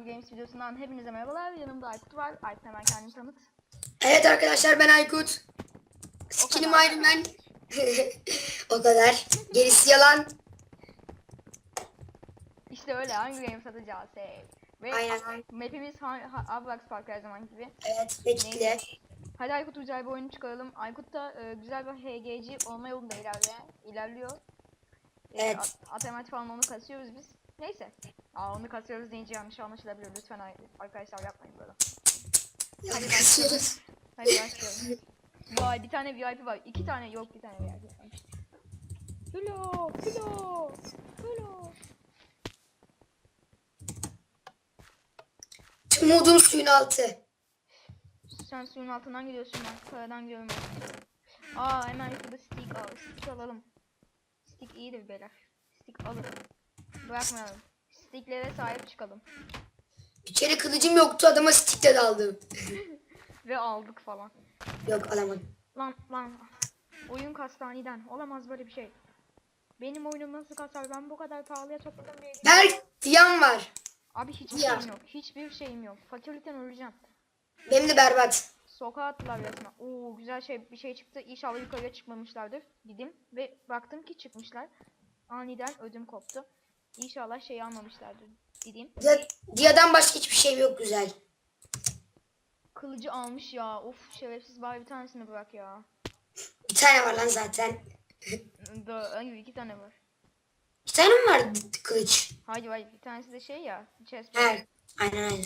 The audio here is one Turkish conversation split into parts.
Hunger Games videosundan hepinize merhabalar. Yanımda Aykut var. Aykut hemen kendini tanıt. Evet arkadaşlar ben Aykut. Skinim. Iron Man. o kadar. Gerisi yalan. İşte öyle Hunger Games atacağız. Hey. Ve Aynen. mapimiz Ablax Park her zaman gibi. Evet Bekle. Hadi Aykut güzel bir oyun çıkaralım. Aykut da e, güzel bir HG'ci olma yolunda ilerliyor. E, Evet. at- Atematik falan onu kasıyoruz biz. Neyse. Aa onu kasıyoruz deyince yanlış anlaşılabilir. Lütfen arkadaşlar yapmayın böyle. Yani kasıyoruz. Hadi başlayalım. Vay bir tane VIP var. İki tane yok bir tane VIP var. Hello, hello, hello. Tüm modum suyun altı. Sen suyun altından gidiyorsun ben karadan gidiyorum. Aa hemen şurada stick al. Stick alalım. Stick iyidir beyler. Stick alın. Bırakmayalım. Sticklere sahip çıkalım. Bir kere kılıcım yoktu adama stickle daldım. Ve aldık falan. Yok alamadım. Lan lan. Oyun kastaneden. Olamaz böyle bir şey. Benim oyunum nasıl kasar? Ben bu kadar pahalıya topladım diye. Berk Diyan var. Abi hiçbir Ya. şeyim yok. Hiçbir şeyim yok. Fakirlikten öleceğim. Benim de berbat. Sokağa attılar resmen. Oo güzel şey bir şey çıktı. İnşallah yukarıya çıkmamışlardır. Dedim ve baktım ki çıkmışlar. Aniden ödüm koptu. İnşallah şey almamışlardır dedim. Dia- Diyadan başka hiçbir şey yok güzel. Kılıcı almış ya. Of şerefsiz bari bir tanesini bırak ya. Bir tane var lan zaten. Hayır iki tane var. Bir tane mi var kılıç? Hayır hayır bir tanesi de şey ya. Chest. He. Aynen aynen.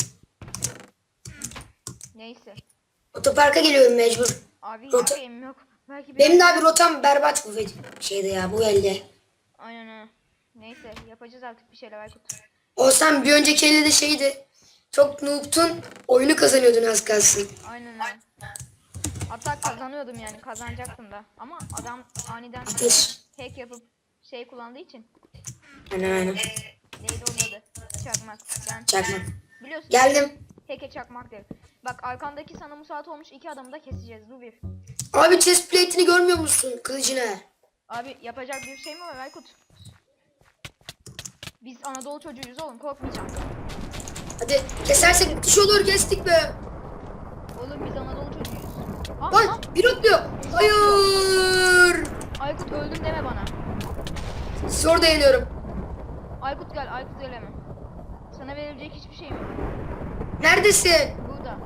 Neyse. Otoparka geliyorum mecbur. Abi Rota- yok. Belki Benim biraz- de abi rotam berbat bu şeyde ya bu elde. Aynen ha. Neyse yapacağız artık bir şeyler Aykut. Olsan bir önceki elde de şeydi. Çok noob'tun oyunu kazanıyordun az kalsın. Aynen ha. Hatta kazanıyordum yani kazanacaktım da. Ama adam aniden Ateş. hack yapıp şey kullandığı için. Aynen aynen. Neydi onun adı? Çakmak. Ben Çakma. biliyorsun. Geldim. Hack'e çakmak derim. Bak arkandaki sana musallat olmuş iki adamı da keseceğiz. Dur bir. Abi chest plate'ini görmüyor musun kılıcını? Abi yapacak bir şey mi var Aykut? Biz Anadolu çocuğuyuz oğlum korkmayacağım. Hadi kesersek müthiş olur kestik be. Oğlum biz Anadolu çocuğuyuz. Ah, Vay ah, bir atlıyor. Hayır. Aykut öldüm deme bana. Zor dayanıyorum. Aykut gel Aykut gel hemen. Sana verilecek hiçbir şeyim yok. Neredesin? Burada.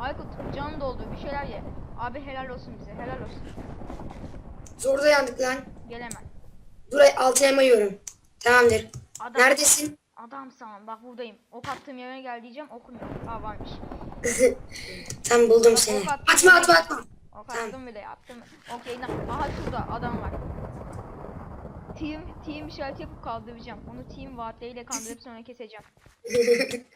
Aykut can doldu bir şeyler ye. Abi helal olsun bize helal olsun. Zor dayandık lan. Gel hemen. Dur altın elma yiyorum. Tamamdır. Adam, Neredesin? Adam sağ bak buradayım. Ok attığım yere gel diyeceğim okumuyor. Aa varmış. Tam buldum seni. ok attım. Atma atma atma. Ok Tamam. attım bile yaptım. Okey. na- Aha şurada adam var. Team, team işareti yapıp kaldıracağım. Onu team vaatleriyle kandırıp sonra keseceğim.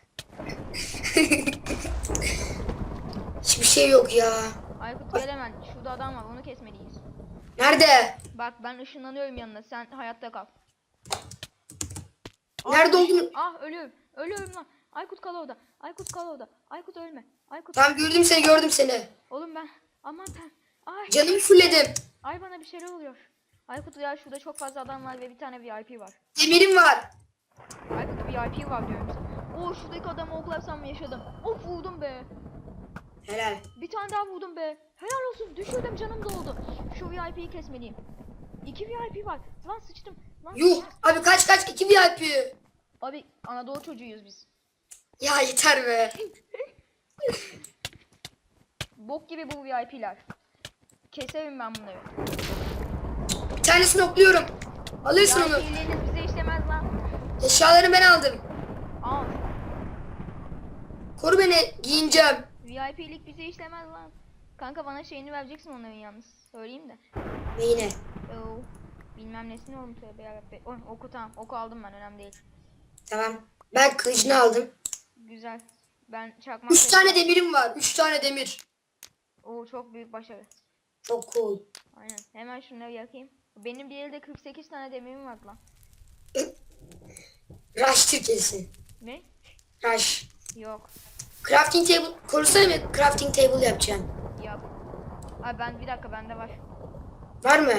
Hiçbir şey yok ya. Aykut gel hemen. Şurada adam var onu kesmeliyiz. Nerede? Bak ben ışınlanıyorum yanına. Sen hayatta kal. Nerede olduğunu- Ah ölüyorum. Ölüyorum lan. Aykut kal orada. Aykut kal orada. Aykut ölme. Aykut. Tamam gördüm seni gördüm seni. Oğlum ben. Aman ben. Ay. Canımı fullledim. Ay bana bir şeyler oluyor. Aykut ya şurada çok fazla adam var ve bir tane VIP var. Demirim var. Aykut VIP var diyorum sana. Oo şuradaki adamı oklarsam yaşadım. Of vurdum be. Helal. Bir tane daha vurdum be. Helal olsun düşürdüm canım doldu. Şu VIP'yi kesmeliyim. İki VIP var. Lan sıçtım. Yuh abi kaç kaç iki VIP. Abi Anadolu çocuğuyuz biz. Ya yeter be. Bok gibi bu VIP'ler. Keserim ben bunları. Bir tanesini okluyorum. Alırsın onu. VIP'leriniz bize işlemez lan. Eşyalarını ben aldım. Al. Koru beni giyineceğim. VIP'lik bize işlemez lan. Kanka bana şeyini vereceksin onların yalnız. Söyleyeyim de. Neyine? Oo. Bilmem nesini oğlum tövbe yarabbim. Oy, oku tamam. Oku aldım ben önemli değil. Tamam. Ben kılıcını aldım. Güzel. Ben çakmak... Üç tane demirim var. Üç tane demir. Oo çok büyük başarı. Çok cool. Aynen. Hemen şunları yakayım. Benim bir elde 48 tane demirim var lan. Rush Türkiye'si. Ne? Rush. Yok. Crafting table. Korusana mı? Crafting table yapacağım. Yok. Abi ben bir dakika bende var. Var mı?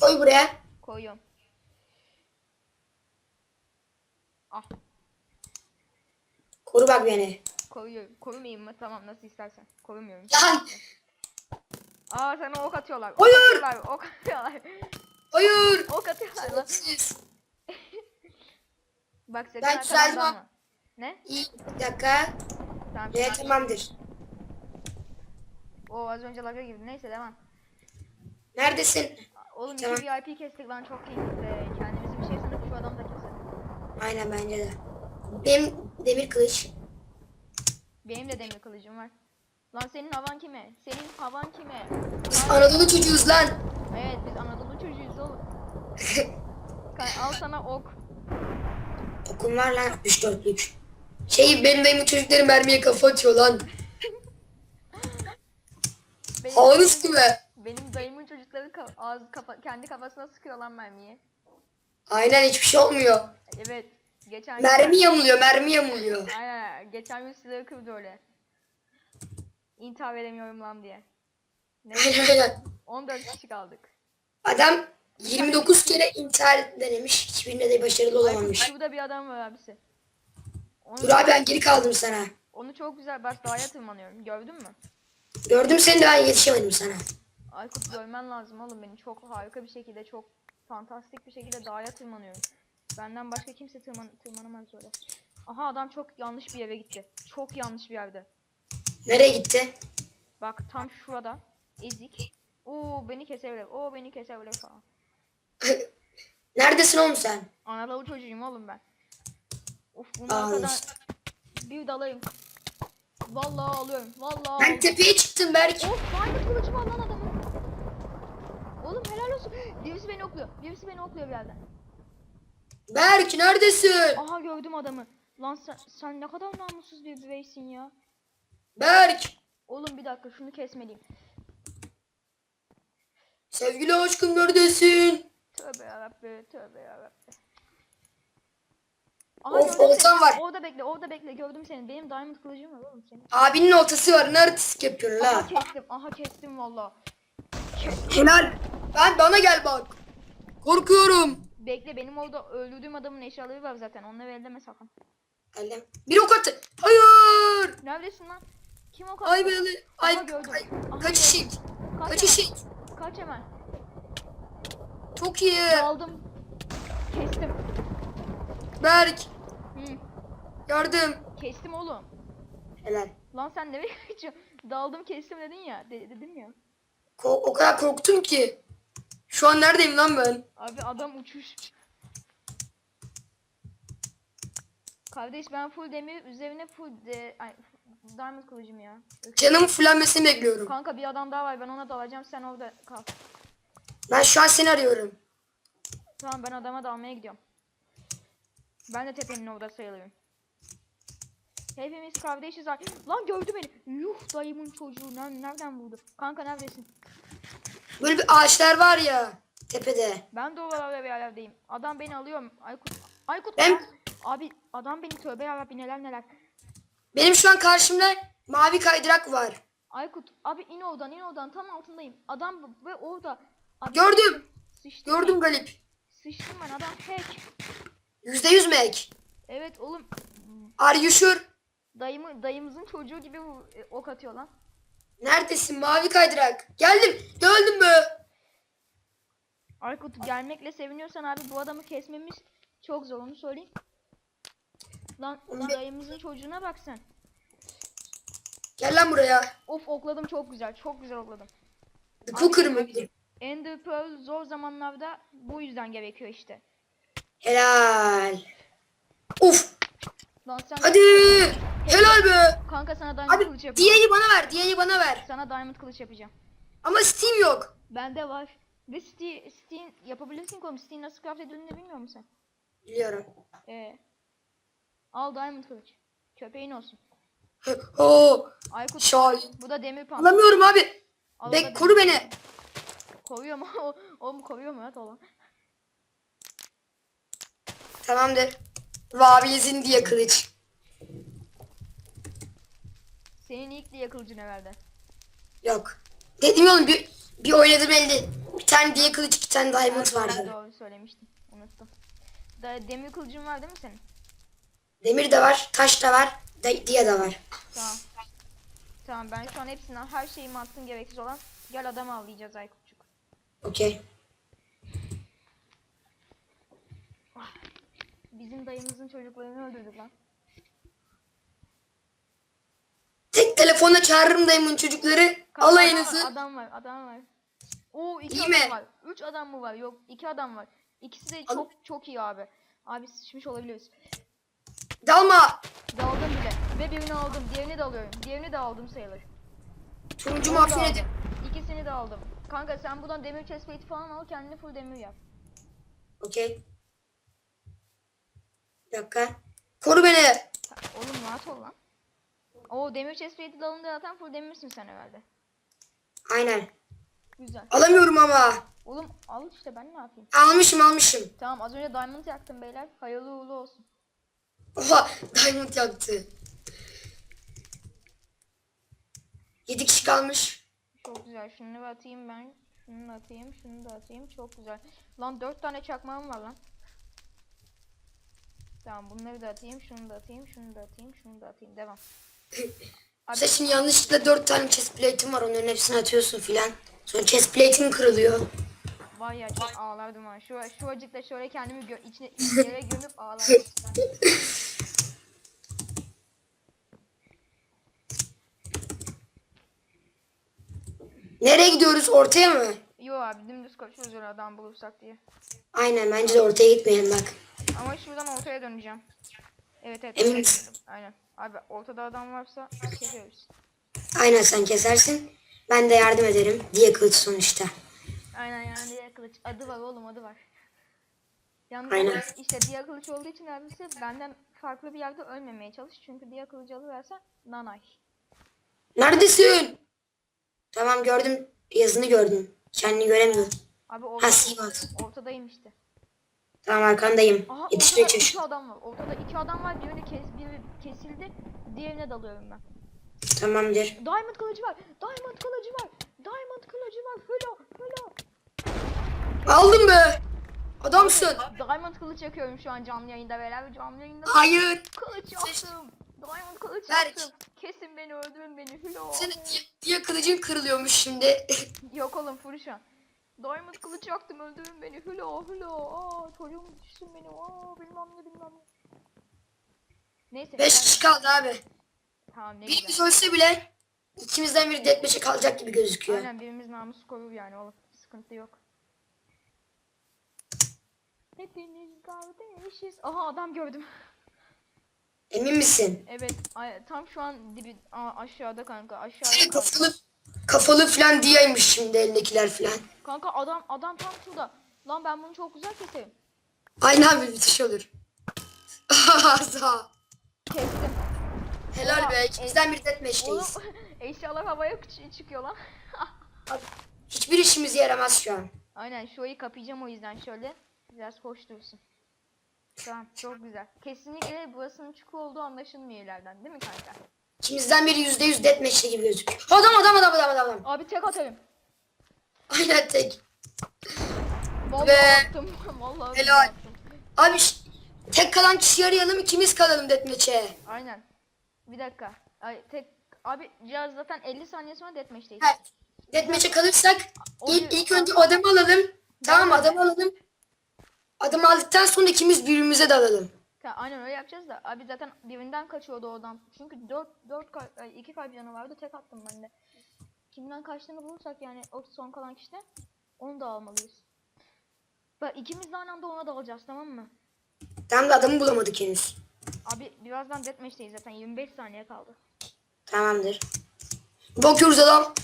Koy buraya. Koyuyorum. Ah. Koru bak beni. Koruyorum. Korumayayım mı? Tamam nasıl istersen. Korumuyorum. Lan! Aa sana ok atıyorlar. Ok Hayır! atıyorlar. Ok atıyorlar. Hayır! ok atıyorlar lan. Bak sakın Ben arkadan düzeldim. dalma. Ne? İyi bir dakika. Tamam. Ve tamam. tamamdır. O az önce laga girdi. Neyse devam. Neredesin? Oğlum Tamam. iki VIP kestik lan çok iyi gitti. Kendimizi bir şey sanıp şu adamı da keselim. Aynen bence de. Benim demir kılıç. Benim de demir kılıcım var. Lan senin havan kime? Senin havan kime? Biz Lan- Anadolu çocuğuyuz lan. Evet biz Anadolu çocuğuyuz oğlum. Al sana ok. Okum var lan 64'lük. Şey benim dayımın çocukları mermiye kafa atıyor lan. Hanız gibi. benim dayımın çocukları ka- ağız kafa kendi kafasına sıkıyor lan mermiyi. Aynen hiçbir şey olmuyor. Evet. Geçen Mermi yamuluyor, mermi yamuluyor. Aynen. Geçen gün silahı kırdı öyle. İntihar edemiyorum lan diye. Ne? Aynen aynen. 14 kişi kaldık. Adam 29 kere intihar denemiş. Hiçbirinde de başarılı olamamış. Şurada bir adam var abisi. Onu, Dur abi ben geri kaldım sana. onu çok güzel bak dağa tırmanıyorum. Gördün mü? Gördüm seni de ben yetişemedim sana. Aykut görmen lazım oğlum beni çok harika bir şekilde çok fantastik bir şekilde dağa tırmanıyorum. Benden başka kimse tırman tırmanamaz öyle. Aha adam çok yanlış bir yere gitti. Çok yanlış bir yerde. Nereye gitti? Bak tam şurada. Ezik. Oo beni kesebilir. Oo beni kesebilir falan. Neredesin oğlum sen? Anadolu çocuğuyum oğlum ben. Of arkadan işte. bir dalayım. Vallahi alıyorum. Vallahi Ben aldım. tepeye çıktım Berk. Of diamond kılıcı var lan adamın. Oğlum helal olsun. Birisi beni okluyor. Birisi beni okluyor bir yerden. Berk neredesin? Aha gördüm adamı. Lan sen, sen ne kadar namussuz bir bireysin ya. Berk. Oğlum bir dakika şunu kesmeliyim. Sevgili aşkım neredesin? Tövbe yarabbi, tövbe yarabbi. Of, gördüm oltan var. Orada bekle, orada bekle. Gördüm seni. Benim diamond kılıcım var oğlum senin. Abinin oltası var. Ne artistik yapıyorsun Aha la? kestim, aha kestim valla. Helal. Ben bana gel bak. Korkuyorum. Bekle benim orada öldürdüğüm adamın eşyaları var zaten. Onları elleme sakın. Geldim. Bir ok attı. Hayır. Neredesin lan? Kim o kadar? Ay böyle. Ay, ay. Aha, Kaç eşit. Kaç eşit. Kaç hemen. Çok iyi. Aldım. Kestim. Berk. Hı, Yardım. kestim oğlum. Helal. Lan sen nereye kaçıyorsun? Daldım kestim dedin ya. De- dedim ya. Ko- o kadar korktum ki. Şu an neredeyim lan ben? Abi adam uçuş. Kardeş ben full demir üzerine full de, ay, diamond kılıcım ya. Canım fullenmesini bekliyorum. Kanka bir adam daha var ben ona dalacağım sen orada kal. Ben şu an seni arıyorum. Tamam ben adama dalmaya gidiyorum. Ben de tepenin orada sayılıyorum. Hepimiz kardeşiz. ar- Lan gördü beni. Yuh dayımın çocuğu. Ner- Nereden buldu? Kanka neredesin? Böyle bir ağaçlar var ya tepede. Ben de oralarda bir yerlerdeyim. Adam beni alıyor. Aykut. Aykut. Ben- Abi adam beni tövbe yarabbi neler neler. Benim şu an karşımda mavi kaydırak var. Aykut abi in oradan in oradan tam altındayım. Adam ve orada. Abi, Gördüm. Sıçtım Gördüm ben. Galip. Sıçtım ben adam hack. Yüzde yüz mek. Evet oğlum Are you sure? dayımı dayımızın çocuğu gibi e, ok atıyor lan. Neredesin mavi kaydırak? Geldim. Geldim be. Aykut gelmekle seviniyorsan abi bu adamı kesmemiz çok zor onu söyleyeyim. Lan, lan dayımızın çocuğuna bak sen. Gel lan buraya. Of okladım çok güzel çok güzel okladım. The Cooker mı? Ender Pearl zor zamanlarda bu yüzden gerekiyor işte. Helal. Uf. Lan sen Hadi. Be. kanka sana diamond Abi kılıç yapacağım. diyeyi bana ver. Diyeyi bana ver. Sana diamond kılıç yapacağım. Ama Steam yok. Bende var. Ve Steam, Steam yapabilirsin oğlum. Steam nasıl craft edildiğini bilmiyor musun sen? Biliyorum. Ee, al diamond kılıç. Köpeğin olsun. Oo. Aykut Şahane. bu da demir pantolon. Bulamıyorum abi. Al, o da Bek demir- koru beni. Koruyor mu? O- Oğlum koruyor mu? Evet oğlum. Tamamdır. Vabiyezin diye kılıç. Senin ilk diye kılıcın herhalde. Yok. Dedim oğlum bir, bir oynadım elde. Bir tane diye kılıç iki tane diamond vardı. Doğru söylemiştim. Unuttum. Da, demir kılıcın var değil mi senin? Demir de var. Taş da var. Da- diye de var. Tamam. Tamam ben şu an hepsinden her şeyimi attım gereksiz olan. Gel adam avlayacağız Aykutçuk. Okey. Bizim dayımızın çocuklarını öldürdük lan. Tek telefonla çağırırım dayımın çocukları. Kanka, Alayınızı. Adam var, adam var. Oo iki İyi adam mi? var. Üç adam mı var? Yok iki adam var. İkisi de Al- çok çok iyi abi. Abi sıçmış olabiliriz. Dalma. Daldım bile. Ve birini aldım. Diğerini de alıyorum. Diğerini de aldım sayılır. Turuncu Onu da aldım. İkisini de aldım. Kanka sen buradan demir chestplate falan al kendine full demir yap. Okey. Bir dakika. Koru beni. Ha, Oğlum rahat ol lan. Oo demir chestplate'i de alınca zaten full demirsin sen herhalde. Aynen. Güzel. Alamıyorum ama. Oğlum al işte ben ne yapayım? Almışım almışım. Tamam az önce diamond yaktım beyler. Hayırlı uğurlu olsun. Oha diamond yaktı. 7 kişi kalmış. Çok güzel. Şunu da atayım ben. Şunu da atayım. Şunu da atayım. Çok güzel. Lan dört tane çakmağım var lan. Tamam bunları da atayım. Şunu da atayım. Şunu da atayım. Şunu da atayım. Devam. Abi, Sen şimdi yanlışlıkla 4 tane chest plate'im var onların hepsini atıyorsun filan. Sonra chest plate'in kırılıyor. var ya çok ağlardım ha. Şu, şu acıkta şöyle kendimi gö içine yere gömüp ağlardım. Nereye gidiyoruz? Ortaya mı? Yo abi dümdüz koşuyoruz öyle adam bulursak diye. Aynen bence de ortaya gitmeyelim bak. Ama şuradan ortaya döneceğim. Evet evet. Emin misin? Aynen. Abi ortada adam varsa çekiyoruz. Aynen sen kesersin. Ben de yardım ederim. Diye kılıç sonuçta. Aynen yani diğer kılıç. Adı var oğlum adı var. Yalnız Aynen. işte diğer kılıç olduğu için abisi benden farklı bir yerde ölmemeye çalış. Çünkü diğer kılıcı alıversen nanay. Neredesin? Tamam gördüm. Yazını gördüm. Kendini göremiyorum. Abi ortada, ortadayım işte. Tamam arkandayım. Aha Yetişmeye ortada çalış. iki adam var. Ortada iki adam var. Birini kes, biri kesildi. Diğerine dalıyorum ben. Tamamdır. Diamond kılıcı var. Diamond kılıcı var. Diamond kılıcı var. Hılo hılo. Aldım be. Adamsın. Diamond kılıç yakıyorum şu an canlı yayında beyler. Canlı yayında Hayır. kılıç yaptım. Diamond kılıç Berk. yaptım. Kesin beni öldürün beni. Hılo. Senin diye, diye kılıcın kırılıyormuş şimdi. Yok oğlum full şu an. Diamond kılıç yaktım öldürün beni. Hılo hılo. Aa çocuğum düşsün beni. Aa bilmem ne bilmem ne. Neyse. 5 ben- kişi kaldı abi. Tamam ne Birimiz güzel. ölse bile ikimizden biri deathmatch'e kalacak gibi gözüküyor. Aynen birimiz namus korur yani oğlum. Sıkıntı yok. Hepiniz kardeşiz. Aha adam gördüm. Emin misin? Evet ay- tam şu an dibi Aa, aşağıda kanka aşağıda. kanka. Kafalı falan diyeymiş şimdi elindekiler falan. Kanka adam adam tam şurada. Lan ben bunu çok güzel keserim. Aynen abi müthiş olur. Sağ. Kestim. Helal Oha, be ikimizden biri deathmatch'teyiz. Oğlum eşyalar havaya uç- çıkıyor lan. Hiçbir işimize yaramaz şu an. Aynen şurayı kapayacağım o yüzden şöyle. Biraz hoş dursun. Tamam çok güzel. Kesinlikle burasının çukur olduğu anlaşılmıyor ileriden değil mi kanka? İkimizden biri yüzde yüz deathmatch'te gibi gözüküyor. Adam adam adam adam adam. Abi tek atarım. Aynen tek. Vallahi Ve- attım. Vallahi Helal. attım. Abi tek kalan kişi arayalım ikimiz kalalım deathmatch'e. Aynen. Bir dakika. Ay tek abi cihaz zaten 50 saniye sonra deathmatch'teyiz. Ha, Deathmatch'e kalırsak O ilk, ilk önce adamı alalım. Tamam adamı alalım. Adamı aldıktan sonra ikimiz birbirimize dalalım. Aynen öyle yapacağız da abi zaten birinden kaçıyordu o adam. Çünkü 4 4 kalp, ay, 2 kalp canı vardı tek attım ben de. Kimden kaçtığını bulursak yani o son kalan kişide onu da almalıyız. Bak ikimiz de aynı anda ona dalacağız tamam mı? Tamam da adamı bulamadık henüz. Abi birazdan deathmatch'teyiz zaten 25 saniye kaldı. Tamamdır. Bakıyoruz adam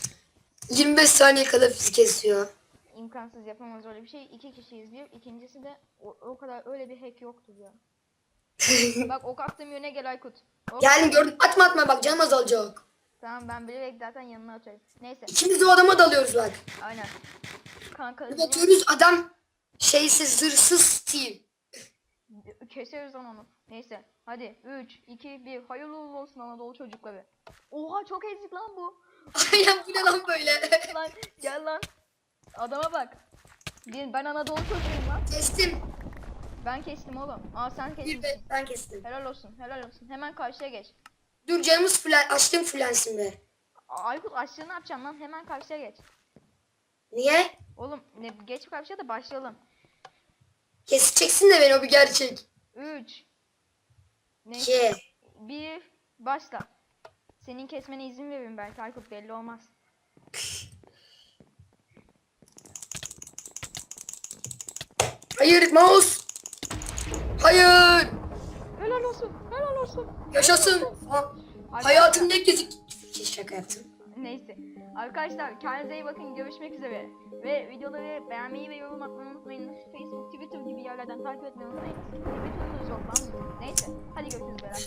25 saniye kala bizi kesiyor. İmkansız yapamaz öyle bir şey. İki kişiyiz bir. İkincisi de o, o kadar öyle bir hack yoktur ya. Bak ok attığım yöne gel Aykut. Ok. Geldim gördüm. Atma atma bak canım azalacak. Tamam ben bilerek zaten yanına atıyorum. Neyse İkimiz de o adama dalıyoruz bak. aynen. Kanka Bir bakıyoruz adam şeysiz zırhsız Steve. keseriz lan onu. Neyse hadi 3 2 1 hayırlı uğurlu olsun Anadolu çocukları. Oha çok ezik lan bu. Aynen bu ne lan böyle. lan gel lan. Adama bak. Ben Anadolu çocuğuyum lan. Kestim. Ben kestim oğlum. Aa sen Bir kesmişsin. de ben kestim. Helal olsun helal olsun. Hemen karşıya geç. Dur canımız fulen, açtım fulensin be. Aykut açlığı ne yapacağım lan? Hemen karşıya geç. Niye? Oğlum ne geç karşıya da başlayalım. Keseceksin de beni o bir gerçek. 3 Ne? Ki. 1 Başla. Senin kesmene izin veririm belki Aykut belli olmaz. Hayır mouse. Hayır. Helal olsun. Helal olsun. Yaşasın. Ha, hayatımda ilk kez şaka yaptım. Neyse. Arkadaşlar kendinize iyi bakın. Görüşmek üzere. Ve videoları beğenmeyi ve yorum atmayı unutmayın. Facebook, Twitter gibi yerlerden takip etmeyi unutmayın. Twitter'ımız yok lan. Neyse. Hadi görüşürüz beyler.